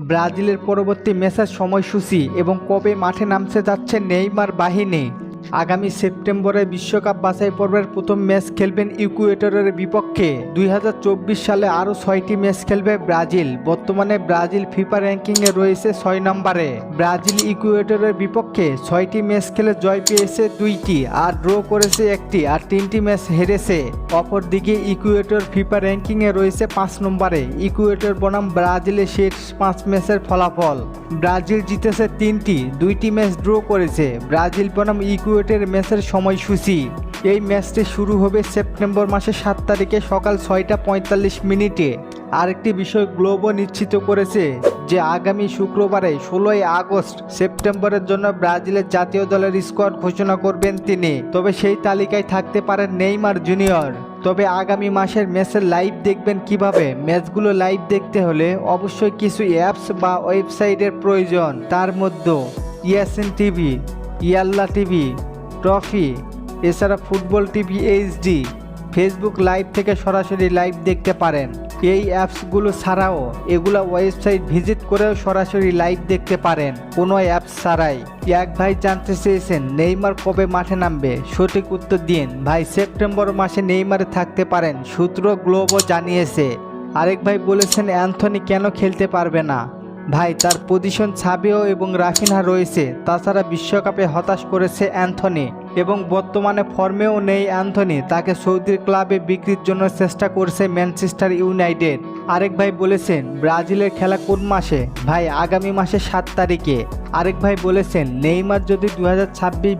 ব্রাজিলের পরবর্তী ম্যাচের সময়সূচি এবং কবে মাঠে নামছে যাচ্ছে নেইমার বাহিনী? আগামী সেপ্টেম্বরে বিশ্বকাপ বাছাই পর্বের প্রথম ম্যাচ খেলবেন ইকুয়েটরের বিপক্ষে। দুই হাজার চব্বিশ সালে আরও ছয়টি ম্যাচ খেলবে ব্রাজিল। বর্তমানে ব্রাজিল ফিফা র্যাঙ্কিংয়ে রয়েছে ছয় নম্বরে। ব্রাজিল ইকুয়েটরের বিপক্ষে ছয়টি ম্যাচ খেলে জয় পেয়েছে দুইটি আর ড্র করেছে একটি আর তিনটি ম্যাচ হেরেছে। অপরদিকে ইকুয়েটর ফিফা র্যাঙ্কিংয়ে রয়েছে পাঁচ নম্বরে। ইকুয়েটর বনাম ব্রাজিলের শেষ পাঁচ ম্যাচের ফলাফল। ব্রাজিল জিতেছে তিনটি, দুইটি ম্যাচ ড্র করেছে। ব্রাজিল বনাম ইকুয়েটের ম্যাচের সময়সূচি। এই ম্যাচটি শুরু হবে সেপ্টেম্বর মাসের সাত তারিখে সকাল ছয়টা পঁয়তাল্লিশ মিনিটে। আরেকটি বিষয় গ্লোবও নিশ্চিত করেছে যে আগামী শুক্রবারে ষোলোই আগস্ট সেপ্টেম্বরের জন্য ব্রাজিলের জাতীয় দলের স্কোয়াড ঘোষণা করবেন তিনি। তবে সেই তালিকায় থাকতে পারেন নেইমার জুনিয়র। তবে আগামী মাসের ম্যাচের লাইভ দেখবেন কীভাবে? ম্যাচগুলো লাইভ দেখতে হলে অবশ্যই কিছু অ্যাপস বা ওয়েবসাইটের প্রয়োজন। তার মধ্যে Yacine TV, Yalla TV trophy, এছাড়া football TV HD, Facebook live থেকে সরাসরি লাইভ দেখতে পারেন। এই অ্যাপসগুলো ছাড়াও এগুলো ওয়েবসাইট ভিজিট করেও সরাসরি লাইভ দেখতে পারেন। কোনো অ্যাপস ছাড়াই। এক ভাই জানতে চেয়েছেন, নেইমার কবে মাঠে নামবে? সঠিক উত্তর দিন। ভাই, সেপ্টেম্বর মাসে নেইমারে থাকতে পারেন, সূত্র গ্লোবও জানিয়েছে। আরেক ভাই বলেছেন, অ্যান্থনি কেন খেলতে পারবে না? ভাই, তার পজিশন ছাবেও এবং রাফিনহা রয়েছে। তাছাড়া বিশ্বকাপে হতাশ করেছে অ্যান্থনি এবং বর্তমানে ফর্মেও নেই অ্যান্থনি। তাকে সৌদির ক্লাবে বিক্রির জন্য চেষ্টা করছে ম্যানচেস্টার ইউনাইটেড। আরেক ভাই বলেছেন, ব্রাজিলের খেলা কোন মাসে? ভাই, আগামী মাসে সাত তারিখে। আরেক ভাই বলেছেন, নেইমার যদি দু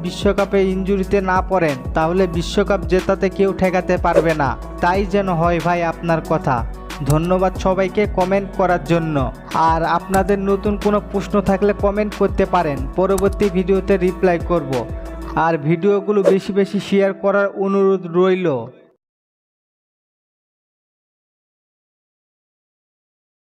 বিশ্বকাপে ইঞ্জুরিতে না পড়েন, তাহলে বিশ্বকাপ জেতাতে কেউ ঠেকাতে পারবে না। তাই যেন হয় ভাই আপনার কথা। ধন্যবাদ সবাইকে কমেন্ট করার জন্য। আর আপনাদের নতুন কোনো প্রশ্ন থাকলে কমেন্ট করতে পারেন। পরবর্তী ভিডিওতে রিপ্লাই করব। আর ভিডিওগুলো বেশি বেশি শেয়ার করার অনুরোধ রইল।